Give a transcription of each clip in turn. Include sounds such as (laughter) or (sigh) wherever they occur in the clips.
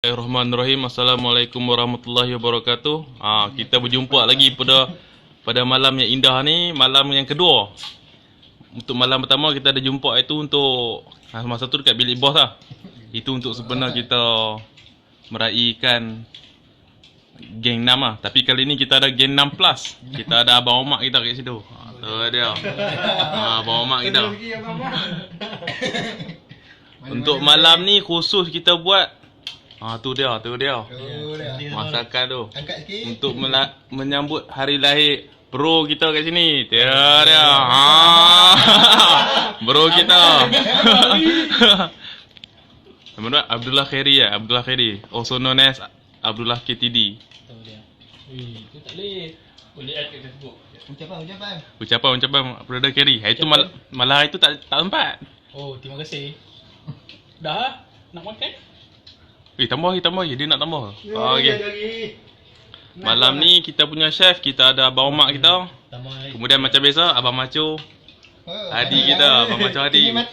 Bismillahirrahmanirrahim. Assalamualaikum warahmatullahi wabarakatuh. Ha, kita berjumpa lagi pada pada malam yang indah ni, malam yang kedua. Untuk malam pertama kita ada jumpa itu untuk ha, masa tu dekat bilik bos lah. Itu untuk sebenar kita meraihkan geng 6 lah. Tapi kali ni kita ada geng 6 plus. Kita ada Abang Omak kita kat situ. Ha, tu dia. Ha, Abang Omak kita. Untuk malam ni khusus kita buat Ah tu dia, tu dia. Oh. Masakan tu. Angkat sikit. Untuk mela- menyambut hari lahir bro kita kat sini. Dia dia. Ha. (laughs) bro kita. (laughs) Nama dia Abdullah Khairi ya, Abdullah Khairi. Also known as Abdullah KTD. Tahu dia. Ui, tu tak boleh. Boleh add kat Facebook. Ucapan, ucapan. Ucapan-ucapan Abdullah Khairi. Hari tu mal- malah hari tu tak tak sempat. Oh, terima kasih. Dah. Nak makan? Eh tambah lagi, tambah lagi. Dia nak tambah. Ah, okey. lagi. Malam ni kita punya chef, kita ada Abang Omak kita. Tambah lagi. Kemudian macam biasa Abang Maco. Oh, Hadi kita, Abang Hadi. Dia.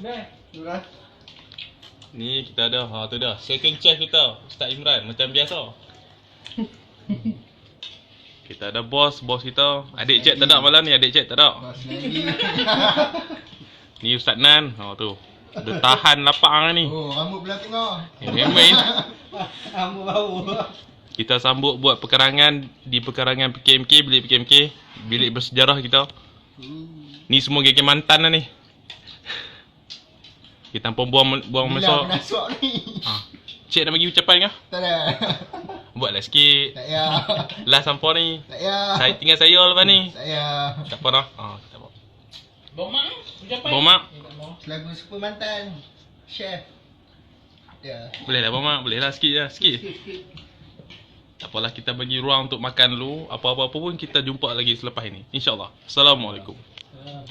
(laughs) Dah. Ni kita ada, ha tu dah. Second chef kita, Ustaz Imran macam biasa. (laughs) kita ada bos, bos kita. Adik cik tak ada malam ni, adik cik tak ada. (laughs) Ni Ustaz Nan, ha tu. Dia tahan lapang ni. Oh, rambut belah tengah. Eh, main. (laughs) Rambut bau. Kita sambut buat perkarangan di perkarangan PKMK, bilik PKMK, bilik bersejarah kita. Ni semua geng mantan lah ni. Kita pun buang buang masa. Ha. Cik nak bagi ucapan ke? Tak ada. Buatlah sikit. Tak payah. Last sampai ni. Tak payah. Saya tinggal saya lepas ni. Tak payah. Tak apa dah. Ha, tak apa. Bawa mak. Ucapan. Mau. Selagu super mantan. Chef. Ya. Boleh lah Mama, boleh lah sikit lah, sikit. Tak apalah kita bagi ruang untuk makan dulu. Apa-apa pun kita jumpa lagi selepas ini. InsyaAllah. Assalamualaikum. Ah.